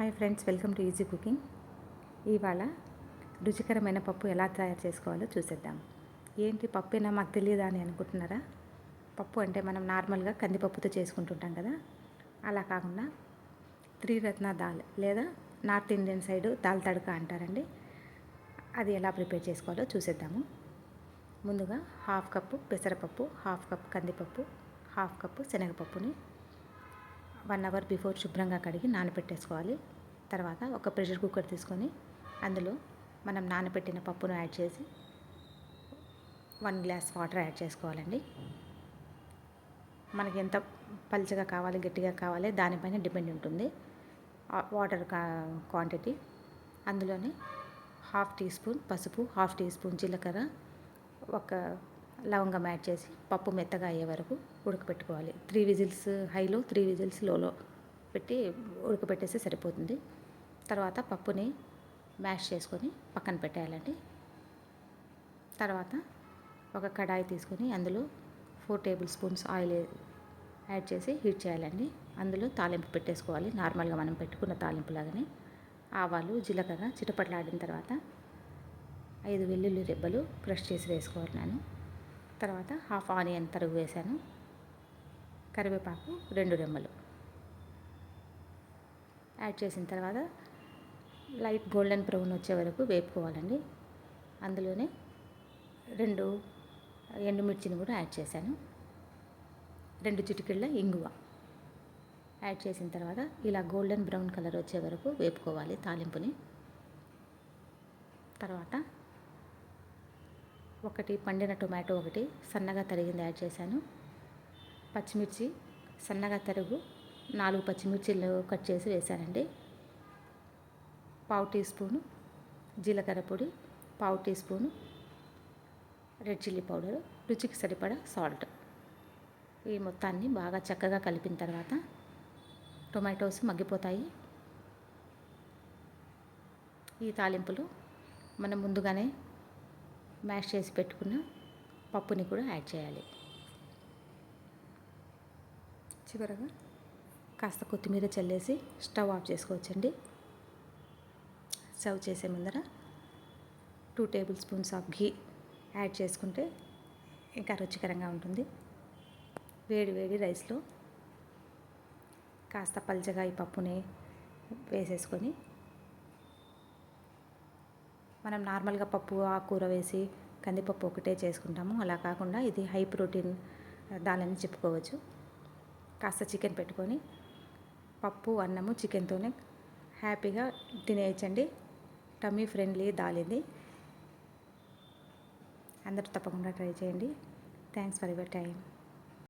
Hi friends welcome to easy cooking. ఇవాళ రుచికరమైన పప్పు ఎలా తయారు చేసుకోవాలో చూసేద్దాం. ఏంటి పప్పు అయినా మాకు తెలియదా అని అనుకుంటున్నారా? పప్పు అంటే మనం నార్మల్గా కందిపప్పుతో చేసుకుంటుంటాం కదా. అలా కాకుండా త్రిరత్న దాల్ లేదా north Indian side dal tadka అంటారండి. అది ఎలా ప్రిపేర్ చేసుకోవాలో చూసేద్దాము. ముందుగా హాఫ్ కప్పు పెసరపప్పు హాఫ్ కప్ కందిపప్పు హాఫ్ కప్పు శనగపప్పుని వన్ అవర్ బిఫోర్ శుభ్రంగా కడిగి నానబెట్టేసుకోవాలి తర్వాత ఒక ప్రెషర్ కుక్కర్ తీసుకొని అందులో మనం నానబెట్టిన పప్పును యాడ్ చేసి వన్ గ్లాస్ వాటర్ యాడ్ చేసుకోవాలండి. మనకి ఎంత పల్చగా కావాలి గట్టిగా కావాలి దానిపైన డిపెండ్ ఉంటుంది. Water quantity. అందులోనే హాఫ్ టీ స్పూన్ పసుపు హాఫ్ టీ స్పూన్ జీలకర్ర ఒక లవంగం యాడ్ చేసి పప్పు మెత్తగా అయ్యే వరకు ఉడకపెట్టుకోవాలి. త్రీ విజిల్స్ హైలో త్రీ విజిల్స్ లోలో పెట్టి ఉడకపెట్టేస్తే సరిపోతుంది. తర్వాత పప్పుని మ్యాష్ చేసుకొని పక్కన పెట్టేయాలండి. తర్వాత ఒక కడాయి తీసుకొని అందులో four tablespoons oil add చేసి హీట్ చేయాలండి. అందులో తాలింపు పెట్టేసుకోవాలి. నార్మల్గా మనం పెట్టుకున్న తాలింపు లాగానే. ఆవాలు జీలకర్ర చిటపట్లాడిన తర్వాత ఐదు వెల్లుల్లి రెబ్బలు క్రష్ చేసి వేసుకోవాలి నేను. తర్వాత హాఫ్ ఆనియన్ తరుగు వేశాను. కరివేపాకు రెండు రెమ్మలు. యాడ్ చేసిన తర్వాత లైట్ గోల్డెన్ బ్రౌన్ వచ్చే వరకు వేపుకోవాలండి. అందులోనే రెండు ఎండుమిర్చిని కూడా యాడ్ చేశాను. రెండు చిటికెళ్ళ ఇంగువ. యాడ్ చేసిన తర్వాత ఇలా గోల్డెన్ బ్రౌన్ కలర్ వచ్చే వరకు వేపుకోవాలి తాలింపుని. తర్వాత ఒకటి పండిన టొమాటో ఒకటి సన్నగా తరిగింది యాడ్ చేశాను. పచ్చిమిర్చి సన్నగా తరుగు నాలుగు పచ్చిమిర్చిలు కట్ చేసి వేశానండి. పావు టీ స్పూను జీలకర్ర పొడి పావు teaspoon red chilli powder రుచికి సరిపడా సాల్ట్. ఈ మొత్తాన్ని బాగా చక్కగా కలిపిన తర్వాత టొమాటోస్ మగ్గిపోతాయి. ఈ తాలింపులు మనం ముందుగానే మ్యాష్ చేసి పెట్టుకున్న పప్పుని కూడా యాడ్ చేయాలి. చివరగా కాస్త కొత్తిమీర చల్లేసి స్టవ్ ఆఫ్ చేసుకోవచ్చండి. సర్వ్ చేసే ముందర two tablespoons of ghee add చేసుకుంటే ఇంకా రుచికరంగా ఉంటుంది. వేడి వేడి రైస్లో కాస్త పల్చగా ఈ పప్పుని వేసేసుకొని మనం నార్మల్గా పప్పు ఆకుకూర వేసి కందిపప్పు ఒకటే చేసుకుంటాము. అలా కాకుండా ఇది హై ప్రోటీన్ దాలని చెప్పుకోవచ్చు. కాస్త చికెన్ పెట్టుకొని పప్పు అన్నము చికెన్తోనే హ్యాపీగా తినేయచ్చండి. Tummy friendly దాలింది. అందరూ తప్పకుండా ట్రై చేయండి. Thanks for your time.